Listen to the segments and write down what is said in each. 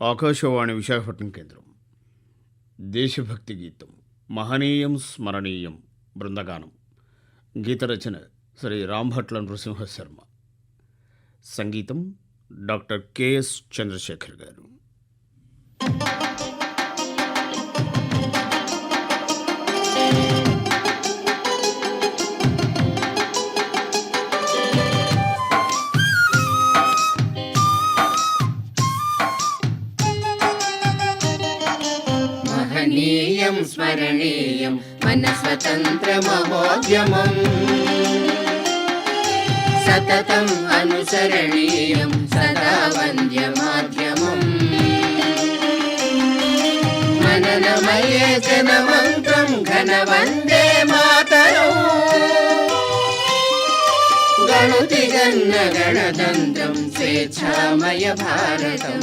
ఆకాశవాణి విశాఖపట్నం కేంద్రం. దేశభక్తి గీతం మహనీయం స్మరణీయం బృందగానం. గీత రచన శ్రీ రాంభట్ల నృసింహ శర్మ సంగీతం డాక్టర్ కెఎస్ చంద్రశేఖర్ గారు. మహనీయం స్మరణీయం మన స్వతంత్ర మహోద్యమం సతతం అనుసరణీయం సదా వంద్య మాధ్యమం మననమయే జనమంత్రం ఘన వందే మాతరం. గణుతి గణ గణతంత్రం స్వేచ్ఛామయ భారతం.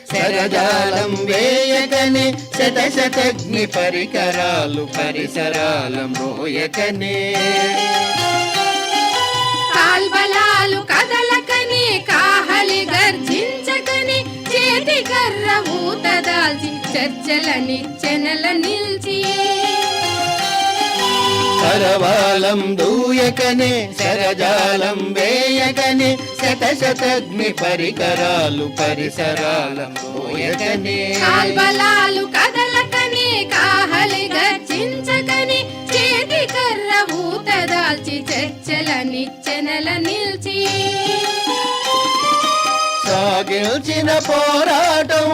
స్వతంత్ర వేయకనే శత శతగ్ని పరికరాలు పరిసరాలం రోయకనే. కాల్బలాలు కదలకని కాహలి గర్జించకని చేతి కర్ర ఊత దాల్చి చర్చల నిచ్చెనల కరవాలం దూయకనే శరజాలం వేయకనే శత శతగ్ని పరికరాలు పరిసరాలం కాల్బలాలు కదలకని కాహలి గర్జించకని చేతి కర్ర ఊత దాల్చి చర్చల నిచ్చెనల నిల్చి. సాగిల్చిన పోరాటం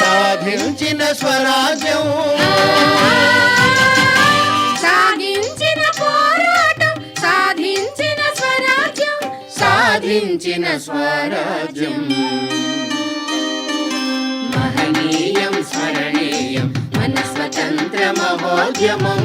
సాధించిన స్వరాజ్యం. సాగించిన పోరాటం సాధించిన స్వరాజ్యం సాధించిన స్వరాజ్యం. మహనీయం స్మరణీయం మన స్వతంత్ర మహోద్యమం.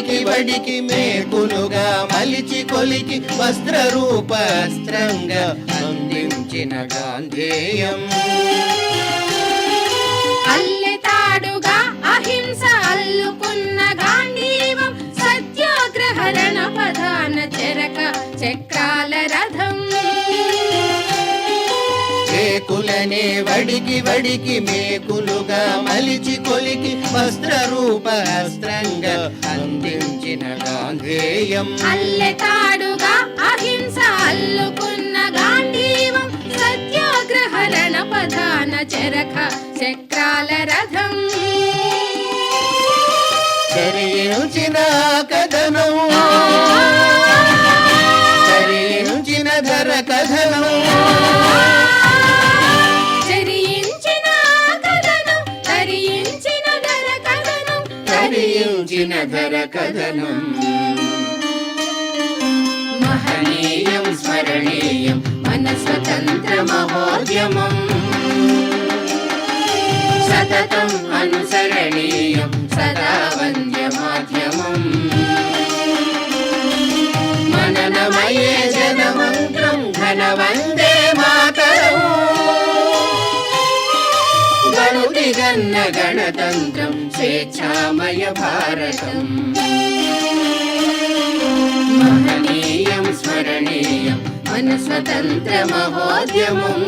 కేకులనే బడికి మేకులుగా మలిచి కొలికి వస్త్ర రూపస్త్రంగా అందించిన గాంధేయం. కేకులనే వడికి వడికి మేకులుగా మలిచి కొలికి వస్త్ర రూప అస్త్రంగా అందించిన గాంధేయం. అల్లెతాడుగా అహింస అల్లుకున్న గాంధీవం సత్యాగ్రహరణ ప్రధాన చెరక చక్రాల రథం. చరించిన కథనం. చరించిన ధర కథనం. కథనం ధర కథనం మహనీయం స్మరణీయం మన స్వతంత్ర మహోద్యమం. సతతం అనుసరణీయం సదా వంద్య మాధ్యమం మననమయే జనమంత్రం ఘన గణుతి గన్న గణతంత్రం స్వేచ్ఛామయ భారతం మహనీయం స్మరణీయం మన స్వతంత్ర మహోద్యమం